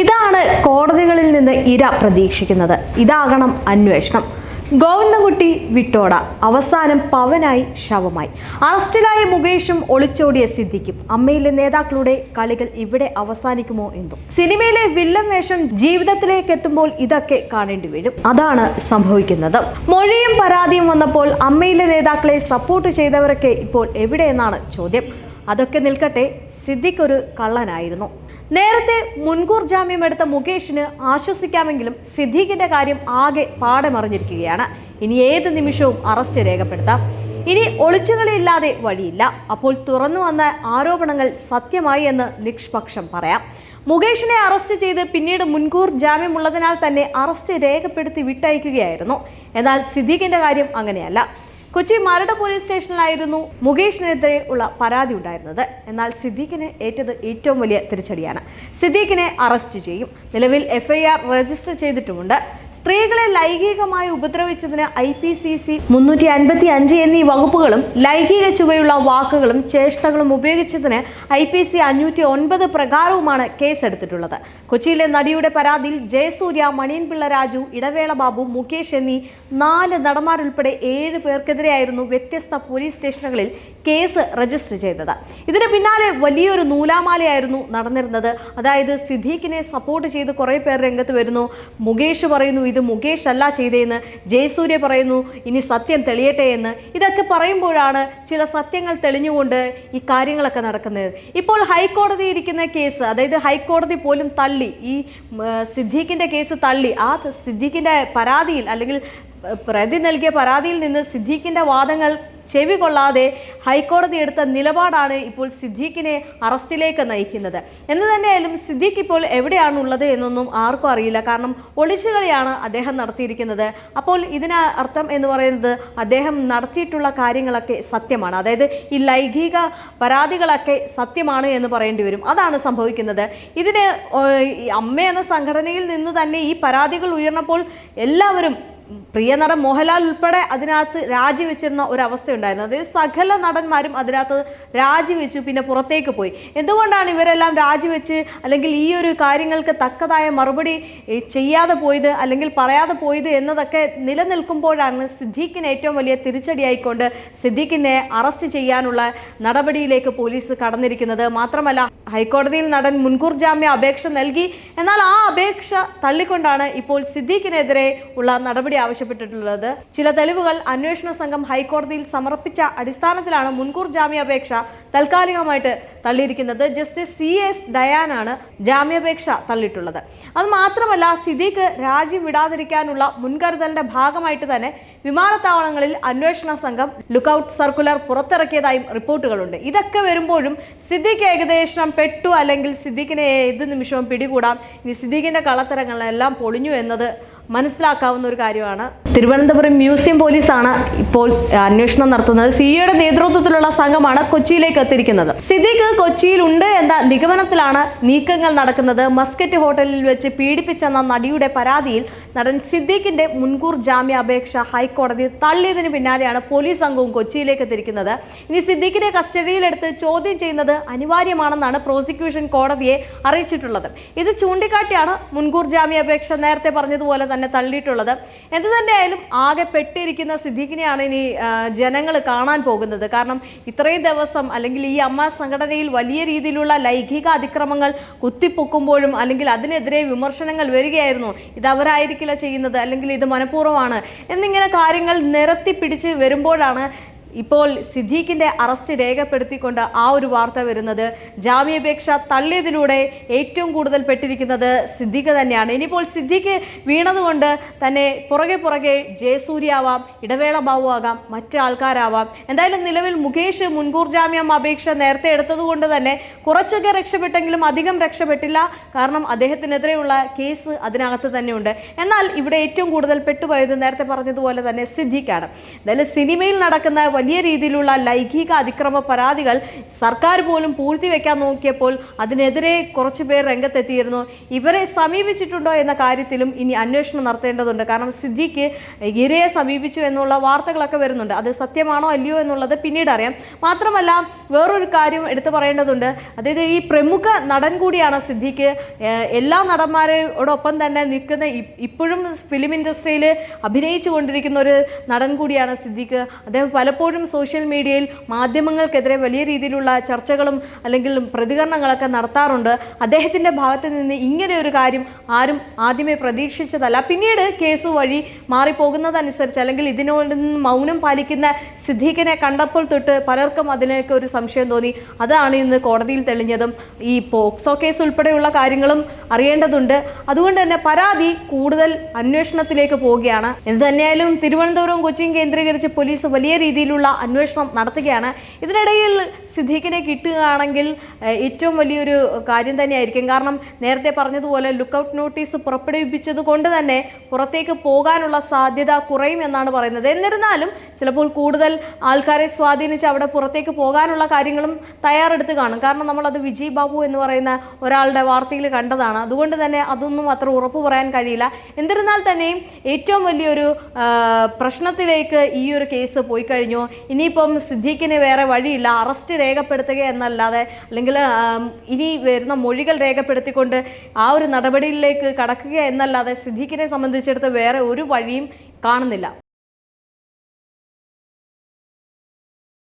ഇതാണ് കോടതികളിൽ നിന്ന് ഇര പ്രതീക്ഷിക്കുന്നത്. ഇതാകണം അന്വേഷണം. ഗോവിന്ദൻകുട്ടി വിട്ടോട. അവസാനം പവനായി ശവമായി. അറസ്റ്റിലായ മുകേഷും ഒളിച്ചോടിയ സിദ്ധിക്കും അമ്മയിലെ നേതാക്കളുടെ കളികൾ ഇവിടെ അവസാനിക്കുമോ എന്തോ സിനിമയിലെ വില്ലൻ വേഷം ജീവിതത്തിലേക്ക് എത്തുമ്പോൾ ഇതൊക്കെ കാണേണ്ടി വരും. അതാണ് സംഭവിക്കുന്നത്. മൊഴിയും പരാതിയും വന്നപ്പോൾ അമ്മയിലെ നേതാക്കളെ സപ്പോർട്ട് ചെയ്തവരൊക്കെ ഇപ്പോൾ എവിടെയെന്നാണ് ചോദ്യം. അതൊക്കെ നിൽക്കട്ടെ. സിദ്ദിഖ് ഒരു കള്ളനായിരുന്നു. നേരത്തെ മുൻകൂർ ജാമ്യം എടുത്ത മുകേഷിന് ആശ്വസിക്കാമെങ്കിലും സിദ്ദീഖിന്റെ കാര്യം ആകെ പാടെ മറിഞ്ഞിരിക്കുകയാണ് ഇനി ഏത് നിമിഷവും അറസ്റ്റ് രേഖപ്പെടുത്താം. ഇനി ഒളിച്ചുകളിയില്ലാതെ വഴിയില്ല. അപ്പോൾ തുറന്നു വന്ന ആരോപണങ്ങൾ സത്യമായി എന്ന് നിഷ്പക്ഷം പറയാം. മുകേഷിനെ അറസ്റ്റ് ചെയ്ത് പിന്നീട് മുൻകൂർ ജാമ്യമുള്ളതിനാൽ തന്നെ അറസ്റ്റ് രേഖപ്പെടുത്തി വിട്ടയക്കുകയായിരുന്നു. എന്നാൽ സിദ്ദീഖിന്റെ കാര്യം അങ്ങനെയല്ല. കൊച്ചി മരട് പോലീസ് സ്റ്റേഷനിലായിരുന്നു മുകേഷിനെതിരെ ഉള്ള പരാതി ഉണ്ടായിരുന്നത്. എന്നാൽ സിദ്ദീഖിന് ഏറ്റത് ഏറ്റവും വലിയ തിരിച്ചടിയാണ്. സിദ്ദീഖിനെ അറസ്റ്റ് ചെയ്യും. നിലവിൽ എഫ്ഐആർ രജിസ്റ്റർ ചെയ്തിട്ടുമുണ്ട്. സ്ത്രീകളെ ലൈംഗികമായി ഉപദ്രവിച്ചതിന് ഐ പി സി സി മുന്നൂറ്റി അൻപത്തി അഞ്ച് എന്നീ വകുപ്പുകളും ലൈംഗിക ചുവയുള്ള വാക്കുകളും ചേഷ്ടകളും ഉപയോഗിച്ചതിന് ഐ പി സി അഞ്ഞൂറ്റി ഒൻപത് പ്രകാരവുമാണ് കേസെടുത്തിട്ടുള്ളത്. കൊച്ചിയിലെ നടിയുടെ പരാതിയിൽ ജയസൂര്യ മണിയൻപിള്ള രാജു ഇടവേള ബാബു മുകേഷ് എന്നീ നാല് നടന്മാരുൾപ്പെടെ ഏഴ് പേർക്കെതിരെയായിരുന്നു വ്യത്യസ്ത പോലീസ് സ്റ്റേഷനുകളിൽ കേസ് രജിസ്റ്റർ ചെയ്തത്. ഇതിന് പിന്നാലെ വലിയൊരു നൂലാമാലയായിരുന്നു നടന്നിരുന്നത്. അതായത് സിദ്ദീഖിനെ സപ്പോർട്ട് ചെയ്ത് കുറേ പേർ രംഗത്ത് വരുന്നു. മുകേഷ് പറയുന്നു ഇത് മുകേഷ് അല്ല ചെയ്തതെന്ന് ജയസൂര്യ പറയുന്നു. ഇനി സത്യം തെളിയട്ടെ എന്ന്. ഇതൊക്കെ പറയുമ്പോഴാണ് ചില സത്യങ്ങൾ തെളിഞ്ഞുകൊണ്ട് ഈ കാര്യങ്ങളൊക്കെ നടക്കുന്നത്. ഇപ്പോൾ ഹൈക്കോടതി ഇരിക്കുന്ന കേസ് അതായത് ഹൈക്കോടതി പോലും തള്ളി ഈ സിദ്ദീഖിന്റെ കേസ് തള്ളി ആ സിദ്ദീഖിന്റെ പരാതിയിൽ അല്ലെങ്കിൽ പ്രതി നൽകിയ പരാതിയിൽ നിന്ന് സിദ്ദീഖിന്റെ വാദങ്ങൾ ചെവി കൊള്ളാതെ ഹൈക്കോടതി എടുത്ത നിലപാടാണ് ഇപ്പോൾ സിദ്ദീഖിനെ അറസ്റ്റിലേക്ക് നയിക്കുന്നത്. എന്ന് തന്നെയായാലും സിദ്ദീഖ് ഇപ്പോൾ എവിടെയാണ് ഉള്ളത് എന്നൊന്നും ആർക്കും അറിയില്ല. കാരണം ഒളിച്ചുകളിയാണ് അദ്ദേഹം നടത്തിയിരിക്കുന്നത്. അപ്പോൾ ഇതിന് അർത്ഥം എന്ന് പറയുന്നത് അദ്ദേഹം നടത്തിയിട്ടുള്ള കാര്യങ്ങളൊക്കെ സത്യമാണ്. അതായത് ഈ ലൈംഗിക പരാതികളൊക്കെ സത്യമാണ് എന്ന് പറയേണ്ടി വരും. അതാണ് സംഭവിക്കുന്നത്. ഇതിന് അമ്മ എന്ന സംഘടനയിൽ നിന്ന് തന്നെ ഈ പരാതികൾ ഉയർന്നപ്പോൾ എല്ലാവരും പ്രിയ നടൻ മോഹൻലാൽ ഉൾപ്പെടെ അതിനകത്ത് രാജിവെച്ചിരുന്ന ഒരു അവസ്ഥയുണ്ടായിരുന്നു അതായത് സകല നടന്മാരും അതിനകത്ത് രാജിവെച്ചു പിന്നെ പുറത്തേക്ക് പോയി. എന്തുകൊണ്ടാണ് ഇവരെല്ലാം രാജിവെച്ച് അല്ലെങ്കിൽ ഈ ഒരു കാര്യങ്ങൾക്ക് തക്കതായ മറുപടി ചെയ്യാതെ പോയത് അല്ലെങ്കിൽ പറയാതെ പോയത് എന്നതൊക്കെ നിലനിൽക്കുമ്പോഴാണ് സിദ്ദീഖിന് ഏറ്റവും വലിയ തിരിച്ചടിയായിക്കൊണ്ട് സിദ്ദീഖിനെ അറസ്റ്റ് ചെയ്യാനുള്ള നടപടിയിലേക്ക് പോലീസ് കടന്നിരിക്കുന്നത്. മാത്രമല്ല ഹൈക്കോടതിയിൽ നടൻ മുൻകൂർ ജാമ്യ അപേക്ഷ നൽകി. എന്നാൽ ആ അപേക്ഷ തള്ളിക്കൊണ്ടാണ് ഇപ്പോൾ സിദ്ദീഖിനെതിരെ ഉള്ള നടപടി ആവശ്യപ്പെട്ടിട്ടുള്ളത്. ചില തെളിവുകൾ അന്വേഷണ സംഘം ഹൈക്കോടതിയിൽ സമർപ്പിച്ച അടിസ്ഥാനത്തിലാണ് മുൻകൂർ ജാമ്യാപേക്ഷ താൽക്കാലികമായിട്ട് തള്ളിയിരിക്കുന്നത്. ജസ്റ്റിസ് സി എസ് ഡയാനാണ് ജാമ്യാപേക്ഷ തള്ളിയിട്ടുള്ളത്. അത് മാത്രമല്ല സിദ്ദീഖ് രാജ്യം വിടാതിരിക്കാനുള്ള മുൻകരുതലിന്റെ ഭാഗമായിട്ട് തന്നെ വിമാനത്താവളങ്ങളിൽ അന്വേഷണ സംഘം ലുക്കൌട്ട് സർക്കുലർ പുറത്തിറക്കിയതായും റിപ്പോർട്ടുകളുണ്ട്. ഇതൊക്കെ വരുമ്പോഴും സിദ്ദിഖ് ഏകദേശം പെട്ടു അല്ലെങ്കിൽ സിദ്ദിഖിനെ ഏത് നിമിഷവും പിടികൂടാം. ഇനി സിദ്ദിഖിന്റെ കള്ളത്തരങ്ങളെല്ലാം പൊളിഞ്ഞു എന്നത് മനസ്സിലാക്കാവുന്ന ഒരു കാര്യമാണ്. തിരുവനന്തപുരം മ്യൂസിയം പോലീസാണ് ഇപ്പോൾ അന്വേഷണം നടത്തുന്നത്. സിഇയുടെ നേതൃത്വത്തിലുള്ള സംഘമാണ് കൊച്ചിയിലേക്ക് എത്തിയിരിക്കുന്നത്. സിദ്ദീഖ് കൊച്ചിയിൽ ഉണ്ട് എന്ന നിഗമനത്തിലാണ് നീക്കങ്ങൾ നടക്കുന്നത്. മസ്കറ്റ് ഹോട്ടലിൽ വെച്ച് പീഡിപ്പിച്ചെന്ന നടിയുടെ പരാതിയിൽ നടൻ സിദ്ദീഖിന്റെ മുൻകൂർ ജാമ്യാപേക്ഷ ഹൈക്കോടതി തള്ളിയതിന് പിന്നാലെയാണ് പോലീസ് സംഘവും കൊച്ചിയിലേക്ക് എത്തിയിരിക്കുന്നത്. ഇനി സിദ്ദീഖിനെ കസ്റ്റഡിയിലെടുത്ത് ചോദ്യം ചെയ്യുന്നത് അനിവാര്യമാണെന്നാണ് പ്രോസിക്യൂഷൻ കോടതിയെ അറിയിച്ചിട്ടുള്ളത്. ഇത് ചൂണ്ടിക്കാട്ടിയാണ് മുൻകൂർ ജാമ്യാപേക്ഷ നേരത്തെ പറഞ്ഞതുപോലെ തന്നെ തള്ളിയിട്ടുള്ളത്. എന്ത് തന്നെയായാലും ആകെ പെട്ടിരിക്കുന്ന സിദ്ദീഖിനെയാണ് ഇനി ജനങ്ങൾ കാണാൻ പോകുന്നത്. കാരണം ഇത്രയും ദിവസം അല്ലെങ്കിൽ ഈ അമ്മ സംഘടനയിൽ വലിയ രീതിയിലുള്ള ലൈംഗിക അതിക്രമങ്ങൾ കുത്തിപ്പൊക്കുമ്പോഴും അല്ലെങ്കിൽ അതിനെതിരെ വിമർശനങ്ങൾ വരികയായിരുന്നു. ഇത് അവരായിരിക്കില്ല ചെയ്യുന്നത് അല്ലെങ്കിൽ ഇത് മനഃപൂർവമാണ്. എന്നിങ്ങനെ കാര്യങ്ങൾ നിരത്തി പിടിച്ച് വരുമ്പോഴാണ് ഇപ്പോൾ സിദ്ദീഖിന്റെ അറസ്റ്റ് രേഖപ്പെടുത്തിക്കൊണ്ട് ആ ഒരു വാർത്ത വരുന്നത് ജാമ്യാപേക്ഷ തള്ളിയതിലൂടെ ഏറ്റവും കൂടുതൽ പെട്ടിരിക്കുന്നത് സിദ്ദീഖ് തന്നെയാണ്. ഇനിയിപ്പോൾ സിദ്ദീഖ് വീണതുകൊണ്ട് തന്നെ പുറകെ പുറകെ ജയസൂര്യ ആവാം ഇടവേള ബാബു ആകാം മറ്റ് ആൾക്കാരാവാം. എന്തായാലും നിലവിൽ മുകേഷ് മുൻകൂർ ജാമ്യം അപേക്ഷ നേരത്തെ എടുത്തതുകൊണ്ട് തന്നെ കുറച്ചൊക്കെ രക്ഷപ്പെട്ടെങ്കിലും അധികം രക്ഷപ്പെട്ടില്ല. കാരണം അദ്ദേഹത്തിനെതിരെയുള്ള കേസ് അതിനകത്ത് തന്നെയുണ്ട്. എന്നാൽ ഇവിടെ ഏറ്റവും കൂടുതൽ പെട്ടുപോയത് നേരത്തെ പറഞ്ഞതുപോലെ തന്നെ സിദ്ദീഖാണ്. എന്തായാലും സിനിമയിൽ നടക്കുന്ന വലിയ വലിയ രീതിയിലുള്ള ലൈംഗിക അതിക്രമ പരാതികൾ സർക്കാർ പോലും പൂഴ്ത്തിവെക്കാൻ നോക്കിയപ്പോൾ അതിനെതിരെ കുറച്ച് പേർ രംഗത്തെത്തിയിരുന്നു. ഇവരെ സമീപിച്ചിട്ടുണ്ടോ എന്ന കാര്യത്തിലും ഇനി അന്വേഷണം നടത്തേണ്ടതുണ്ട്. കാരണം സിദ്ദിഖ് ഇരയെ സമീപിച്ചു എന്നുള്ള വാർത്തകളൊക്കെ വരുന്നുണ്ട്. അത് സത്യമാണോ അല്ലയോ എന്നുള്ളത് പിന്നീട് അറിയാം. മാത്രമല്ല വേറൊരു കാര്യം എടുത്തു പറയേണ്ടതുണ്ട്. അതായത് ഈ പ്രമുഖ നടൻ കൂടിയാണ് സിദ്ദിഖ്. എല്ലാ നടന്മാരോടൊപ്പം തന്നെ നിൽക്കുന്ന ഇപ്പോഴും ഫിലിം ഇൻഡസ്ട്രിയിൽ അഭിനയിച്ചു കൊണ്ടിരിക്കുന്ന ഒരു നടൻ കൂടിയാണ് സിദ്ദിഖ്. അദ്ദേഹം പലപ്പോഴും സോഷ്യൽ മീഡിയയിൽ മാധ്യമങ്ങൾക്കെതിരെ വലിയ രീതിയിലുള്ള ചർച്ചകളും അല്ലെങ്കിൽ പ്രതികരണങ്ങളൊക്കെ നടത്താറുണ്ട്. അദ്ദേഹത്തിന്റെ ഭാഗത്ത് നിന്ന് ഇങ്ങനെ ഒരു കാര്യം ആരും ആദ്യമേ പ്രതീക്ഷിച്ചതല്ല. പിന്നീട് കേസ് വഴി മാറിപ്പോകുന്നതനുസരിച്ച് അല്ലെങ്കിൽ ഇതിനോട് മൗനം പാലിക്കുന്ന സിദ്ദീഖിനെ കണ്ടപ്പോൾ തൊട്ട് പലർക്കും അതിലേക്ക് ഒരു സംശയം തോന്നി. അതാണ് ഇന്ന് കോടതിയിൽ തെളിഞ്ഞതും ഈ പോക്സോ കേസ് ഉൾപ്പെടെയുള്ള കാര്യങ്ങളും അറിയേണ്ടതുണ്ട്. അതുകൊണ്ട് തന്നെ പരാതി കൂടുതൽ അന്വേഷണത്തിലേക്ക് പോവുകയാണ്. എന്ത് തന്നെയായാലും തിരുവനന്തപുരം കൊച്ചിയും കേന്ദ്രീകരിച്ച് പോലീസ് വലിയ രീതിയിലുള്ള അന്വേഷണം നടത്തുകയാണ്. ഇതിനിടയിൽ സിദ്ദീഖിനെ കിട്ടുകയാണെങ്കിൽ ഏറ്റവും വലിയൊരു കാര്യം തന്നെയായിരിക്കും. കാരണം നേരത്തെ പറഞ്ഞതുപോലെ ലുക്കൗട്ട് നോട്ടീസ് പുറപ്പെടുവിപ്പിച്ചത് കൊണ്ട് തന്നെ പുറത്തേക്ക് പോകാനുള്ള സാധ്യത കുറയും എന്നാണ് പറയുന്നത്. എന്നിരുന്നാലും ചിലപ്പോൾ കൂടുതൽ ആൾക്കാരെ സ്വാധീനിച്ച് അവിടെ പുറത്തേക്ക് പോകാനുള്ള കാര്യങ്ങളും തയ്യാറെടുത്ത് കാണും. കാരണം നമ്മളത് വിജയ് ബാബു എന്ന് പറയുന്ന ഒരാളുടെ വാർത്തയിൽ കണ്ടതാണ്. അതുകൊണ്ട് തന്നെ അതൊന്നും അത്ര ഉറപ്പ് പറയാൻ കഴിയില്ല. എന്നിരുന്നാൽ തന്നെയും ഏറ്റവും വലിയൊരു പ്രശ്നത്തിലേക്ക് ഈ ഒരു കേസ് പോയി കഴിഞ്ഞു. ഇനിയിപ്പം സിദ്ദീഖിന് വേറെ വഴിയില്ല. അറസ്റ്റ് രേഖപ്പെടുത്തുക എന്നല്ലാതെ അല്ലെങ്കിൽ ഇനി വരുന്ന മൊഴികൾ രേഖപ്പെടുത്തിക്കൊണ്ട് ആ ഒരു നടപടിയിലേക്ക് കടക്കുക എന്നല്ലാതെ സിദ്ദീഖിനെ സംബന്ധിച്ചിടത്ത് വേറെ ഒരു വഴിയും കാണുന്നില്ല.